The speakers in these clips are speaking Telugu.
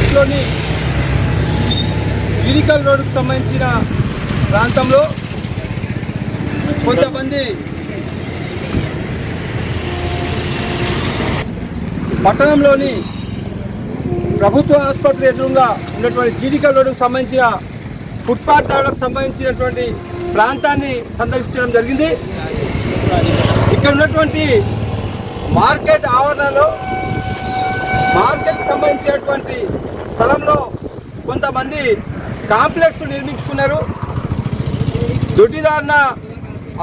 ఇంట్లోని జీడికల్ రోడ్డుకు సంబంధించిన ప్రాంతంలో కొంతమంది పట్టణంలోని ప్రభుత్వ ఆసుపత్రి ఎదురుగా ఉన్నటువంటి జీడికల్ రోడ్డుకు సంబంధించిన ఫుట్పాత్ దాడులకు సంబంధించినటువంటి ప్రాంతాన్ని సందర్శించడం జరిగింది. ఇక్కడ ఉన్నటువంటి మార్కెట్ ఆవరణలో మార్కెట్కి సంబంధించినటువంటి స్థలంలో కొంతమంది కాంప్లెక్స్ నిర్మించుకున్నారు. దొడ్డిదారిన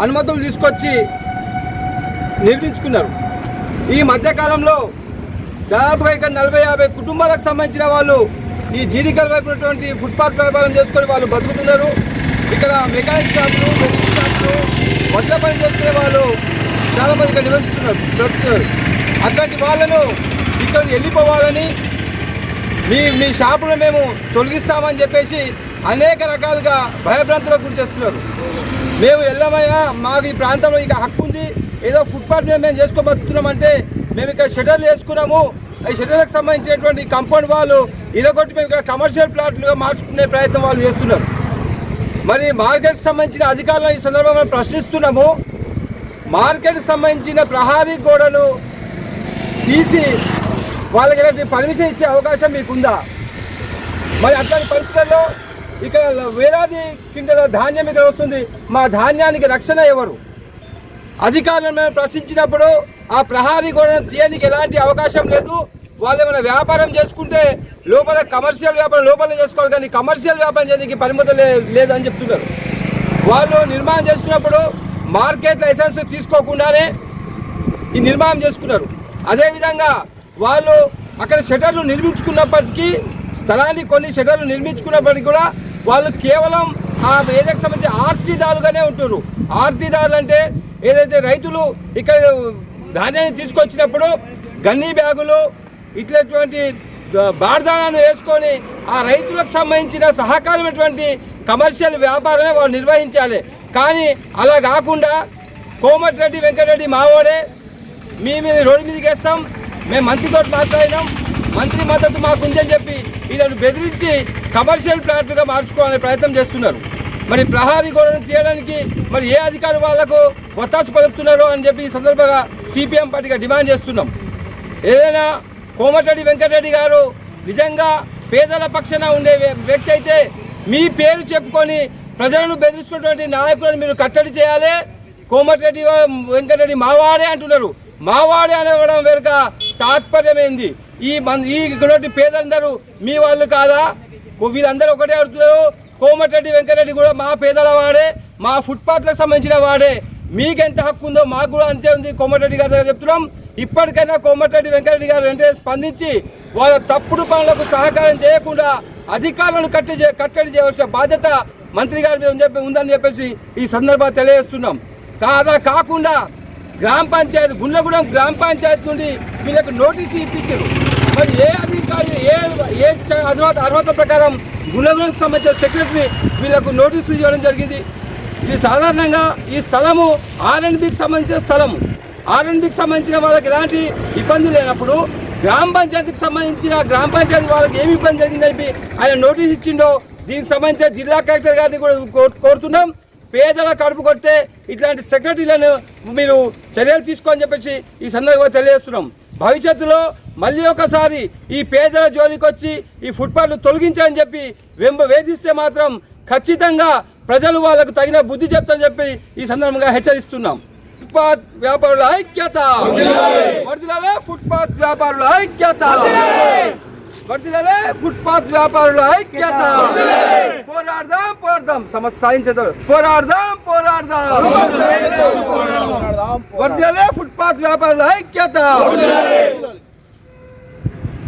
అనుమతులు తీసుకొచ్చి నిర్మించుకున్నారు. ఈ మధ్యకాలంలో దాదాపుగా ఇక్కడ నలభై యాభై కుటుంబాలకు సంబంధించిన వాళ్ళు ఈ జీడికల్ వైపు ఉన్నటువంటి ఫుట్పాత్ వ్యాపారం చేసుకొని వాళ్ళు బతుకుతున్నారు. ఇక్కడ మెకానిక్ షాపులు షాపులు వడ్ల పని చేసుకునే వాళ్ళు చాలామంది ఇక్కడ నివసిస్తున్నారు బ్రతుకుతున్నారు. అట్లాంటి వాళ్ళను ఇక్కడ వెళ్ళిపోవాలని మీ మీ షాపును మేము తొలగిస్తామని చెప్పేసి అనేక రకాలుగా భయభ్రాంతులకు గురి చేస్తున్నారు. మేము వెళ్ళమయ్యా మాకు ఈ ప్రాంతంలో ఇక హక్కు ఉంది. ఏదో ఫుట్పాత్ మీద మేము చేసుకోబోతున్నామంటే మేము ఇక్కడ షటర్లు వేసుకున్నాము. ఈ షటర్లకు సంబంధించినటువంటి కంపౌండ్ వాళ్ళు ఇరగొట్టి మేము ఇక్కడ కమర్షియల్ ప్లాట్లుగా మార్చుకునే ప్రయత్నం వాళ్ళు చేస్తున్నారు. మరి మార్కెట్కి సంబంధించిన అధికారులను ఈ సందర్భంగా ప్రశ్నిస్తున్నాము. మార్కెట్ సంబంధించిన ప్రహారీ గోడను తీసి వాళ్ళకి ఎలాంటి పర్మిషన్ ఇచ్చే అవకాశం మీకుందా? మరి అట్లాంటి పరిస్థితుల్లో ఇక్కడ వేలాది క్వింటల ధాన్యం ఇక్కడ వస్తుంది. మా ధాన్యానికి రక్షణ ఎవరు? అధికారులను ప్రశ్నించినప్పుడు ఆ ప్రహారీ గోడను తీయడానికి ఎలాంటి అవకాశం లేదు. వాళ్ళు ఏమైనా వ్యాపారం చేసుకుంటే లోపల కమర్షియల్ వ్యాపారం లోపల చేసుకోవాలి కానీ కమర్షియల్ వ్యాపారం చేయడానికి పరిమితి లేదని చెప్తున్నారు. వాళ్ళు నిర్మాణం చేసుకున్నప్పుడు మార్కెట్ లైసెన్స్ తీసుకోకుండానే ఈ నిర్మాణం చేసుకున్నారు. అదేవిధంగా వాళ్ళు అక్కడ షటర్లు నిర్మించుకున్నప్పటికీ స్థలాన్ని కొన్ని షటర్లు నిర్మించుకున్నప్పటికీ కూడా వాళ్ళు కేవలం ఆ ఏరియాకి సంబంధించి ఆర్తిదారులుగానే ఉంటున్నారు. ఆర్తిదారులు అంటే ఏదైతే రైతులు ఇక్కడ ధాన్యాన్ని తీసుకొచ్చినప్పుడు గన్నీ బ్యాగులు ఇట్లాంటి బార్దానాన్ని వేసుకొని ఆ రైతులకు సంబంధించిన సహకారమైనటువంటి కమర్షియల్ వ్యాపారమే వాళ్ళు నిర్వహించాలి. కానీ అలా కాకుండా కోమటిరెడ్డి వెంకటరెడ్డి మావోడే మీ మీద రోడ్డు మీదకి వేస్తాం మేము మంత్రితో మాట్లాడినాం మంత్రి మద్దతు మాకుందని చెప్పి వీళ్ళని బెదిరించి కమర్షియల్ ప్లాట్లుగా మార్చుకోవాలనే ప్రయత్నం చేస్తున్నారు. మరి ప్రహారీ గోడను తీయడానికి మరి ఏ అధికారులు వాళ్ళకు ఒత్తాసు పలుకుతున్నారో అని చెప్పి ఈ సందర్భంగా సిపిఎం పార్టీగా డిమాండ్ చేస్తున్నాం. ఏదైనా కోమటిరెడ్డి వెంకటరెడ్డి గారు నిజంగా పేదల పక్షాన ఉండే వ్య- వ్యక్తి అయితే మీ పేరు చెప్పుకొని ప్రజలను బెదిరిస్తున్నటువంటి నాయకులను మీరు కట్టడి చేయాలి. కోమటిరెడ్డి వెంకటరెడ్డి మావాడే అంటున్నారు. మావాడే అనడం వెనుక తాత్పర్యమైంది. ఈ మన ఈ ఉన్నటువంటి పేదలందరూ మీ వాళ్ళు కాదా? వీళ్ళందరూ ఒకటే అడుగుతున్నారు కోమటిరెడ్డి వెంకటరెడ్డి కూడా మా పేదల వాడే మా ఫుట్పాత్లకు సంబంధించిన వాడే. మీకెంత హక్కు ఉందో మాకు కూడా అంతే ఉంది కోమటిరెడ్డి గారి దగ్గర చెప్తున్నాం. ఇప్పటికైనా కోమటిరెడ్డి వెంకటరెడ్డి గారు వెంటనే స్పందించి వాళ్ళ తప్పుడు పనులకు సహకారం చేయకుండా అధికారులను కట్టడి కట్టడి చేయవలసిన బాధ్యత మంత్రి గారి మీద చెప్పి ఉందని చెప్పేసి ఈ సందర్భంగా తెలియజేస్తున్నాం. కాదా కాకుండా గ్రామ పంచాయతీ గుండ్లగూడెం గ్రామ పంచాయతీ నుండి వీళ్ళకి నోటీసు ఇప్పించారు. మరి ఏ అధికారి ఏ ఏ అర్హత అర్హత ప్రకారం గుండ్లగూడెంకి సంబంధించిన సెక్రటరీ వీళ్ళకు నోటీసులు ఇవ్వడం జరిగింది. ఇది సాధారణంగా ఈ స్థలము ఆర్ఎండ్బికి సంబంధించిన స్థలము. ఆర్ఎండ్బికి సంబంధించిన వాళ్ళకి ఎలాంటి ఇబ్బంది లేనప్పుడు గ్రామ పంచాయతీకి సంబంధించిన గ్రామ పంచాయతీ వాళ్ళకి ఏమి ఇబ్బంది జరిగిందని చెప్పి ఆయన నోటీస్ ఇచ్చిండో దీనికి సంబంధించిన జిల్లా కలెక్టర్ గారిని కూడా కోరుతున్నాం. పేదల కడుపు కొట్టే ఇట్లాంటి సెక్రటరీలను మీరు చర్యలు తీసుకోని చెప్పేసి ఈ సందర్భంగా తెలియజేస్తున్నాం. భవిష్యత్తులో మళ్ళీ ఒకసారి ఈ పేదల జోలికి వచ్చి ఈ ఫుట్పాత్లు తొలగించాలని చెప్పి వెంబ వేధిస్తే మాత్రం ఖచ్చితంగా ప్రజలు వాళ్ళకు తగిన బుద్ధి చెప్తారని చెప్పి ఈ సందర్భంగా హెచ్చరిస్తున్నాం. ఫుట్పాత్ వ్యాపారుల ఐక్యత. వర్ధిల్లాలే ఫుట్పాత్ వ్యాపారుల ఐక్యత. వర్ధిల్లాలే ఫుట్పాత్ వ్యాపారుల ఐక్యత. పోరాడదాం పోరాడదాం. సమస్య సాధించేద్దాం పోరాడదాం పోరాడదాం. వర్ధిల్లాలే ఫుట్పాత్ వ్యాపారుల ఐక్యత.